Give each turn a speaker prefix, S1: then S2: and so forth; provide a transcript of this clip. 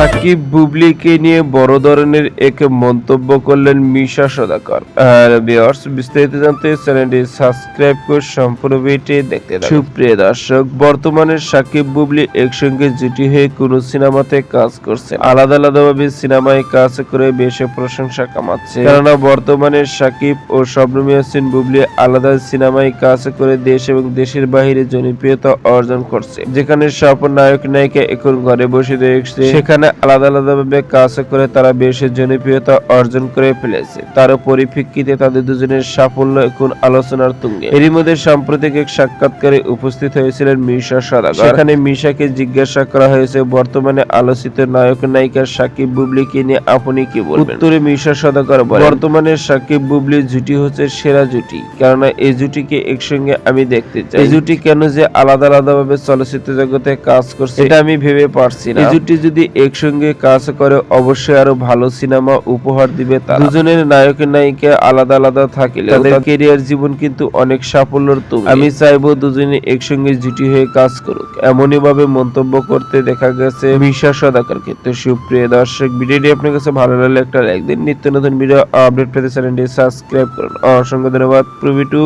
S1: সাকিব বুবলিকে নিয়ে বড় ধরনের এক মন্তব্য করলেন মিশা সদাকর। ভিউয়ার্স বিস্তারিত জানতে চ্যানেলটি সাবস্ক্রাইব করে সম্পূর্ণ ভিডিওটি দেখতে থাকুন। সুপ্রিয় দর্শক, বর্তমানে সাকিব বুবলি একসঙ্গে জুটি হয়ে কোন সিনেমাতে কাজ করছে আলাদা আলাদাভাবে সিনেমায় কাজ করে বেশ প্রশংসা কামাচ্ছে। কেননা বর্তমানে সাকিব ও শবনম ইয়াসিন বুবলি আলাদা সিনেমায় কাজ করে দেশ এবং দেশের বাইরে জনপ্রিয়তা অর্জন করছে। যেখানে সব নায়ক নায়িকা এখন ঘরে বসে দেখছে সেখানে আলাদা আলাদা ভাবে কাজ করে তারা বেশ জনপ্রিয়তা অর্জন করে ফেলেছে। তার পরিপ্রেক্ষিতে তাদের দুজনের সাফল্য এখন আলোচনার তুঙ্গে। এরই মধ্যে সাম্প্রতিক এক সাক্ষাৎকারে উপস্থিত হয়েছিলেন মিশা সদাগর। সেখানে মিশাকে জিজ্ঞাসা করা হয়েছে বর্তমানে আলোচিত নায়ক নায়িকা সাকিব বুবলিকে নিয়ে আপনি কি বলবেন? উত্তরে মিশা সদাগর বলেন বর্তমানে সাকিব বুবলি জুটি হচ্ছে সেরা জুটি। কেননা এই জুটিকে একসঙ্গে আমি দেখতে চাই। এই জুটি কেন যে আলাদা আলাদা ভাবে চলচ্চিত্র জগতে কাজ করছে এটা আমি ভেবে পারছি না। এই জুটি যদি একসঙ্গে কাজ করে অবশ্যই আরও ভালো সিনেমা উপহার দিবে দুজনের নায়ক নায়িকা আলাদা আলাদা থাকলে তাদের কেরিয়ার জীবন কিন্তু অনেক সাফল্যর তুঙ্গে আমি চাইব দুজনে একসঙ্গে জুটি হয়ে কাজ করুক। এমনই ভাবে মন্তব্য করতে দেখা গেছে মিশা সদাকর ক্ষেত্রে সুপ্রিয় দর্শক ভিডিওটি আপনার কাছে ভালো লাগলে একটা লাইক দিন। নিত্য নতুন ভিডিও আপডেট পেতে চ্যানেলটি সাবস্ক্রাইব করুন। অসংখ্য ধন্যবাদ। প্রভি টু